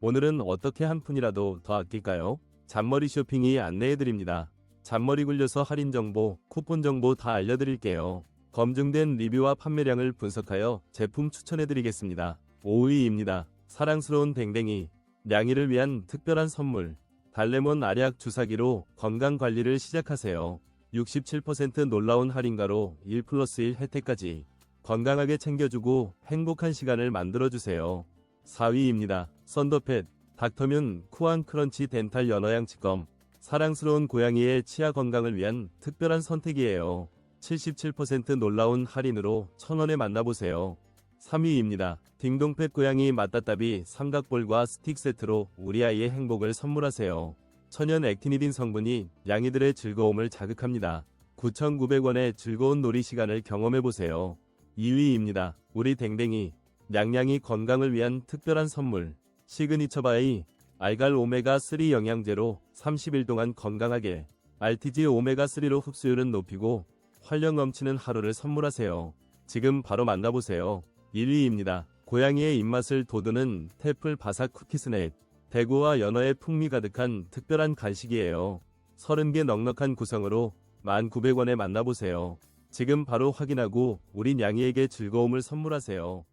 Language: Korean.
오늘은 어떻게 한 푼이라도 더 아낄까요? 잔머리 쇼핑이 안내해드립니다. 잔머리 굴려서 할인 정보, 쿠폰 정보 다 알려드릴게요. 검증된 리뷰와 판매량을 분석하여 제품 추천해드리겠습니다. 5위입니다. 사랑스러운 댕댕이, 냥이를 위한 특별한 선물. 달레몬 알약 주사기로 건강 관리를 시작하세요. 67% 놀라운 할인가로 1 플러스 1 혜택까지 건강하게 챙겨주고 행복한 시간을 만들어주세요. 4위입니다. 썬더팻, 닥터뮴 쿠안 크런치 덴탈 연어양치검. 사랑스러운 고양이의 치아 건강을 위한 특별한 선택이에요. 77% 놀라운 할인으로 1000원에 만나보세요. 3위입니다. 딩동펫 고양이 맛다따비 삼각볼과 스틱 세트로 우리 아이의 행복을 선물하세요. 천연 액티니딘 성분이 양이들의 즐거움을 자극합니다. 9,900원의 즐거운 놀이 시간을 경험해보세요. 2위입니다. 우리 댕댕이, 냥냥이 건강을 위한 특별한 선물. 시그니처 바이, 알갈 오메가3 영양제로 30일 동안 건강하게, RTG 오메가3로 흡수율은 높이고, 활력 넘치는 하루를 선물하세요. 지금 바로 만나보세요. 1위입니다. 고양이의 입맛을 돋우는 태플 바삭 쿠키 스낵. 대구와 연어의 풍미 가득한 특별한 간식이에요. 30개 넉넉한 구성으로 1,900원에 만나보세요. 지금 바로 확인하고 우리 냥이에게 즐거움을 선물하세요.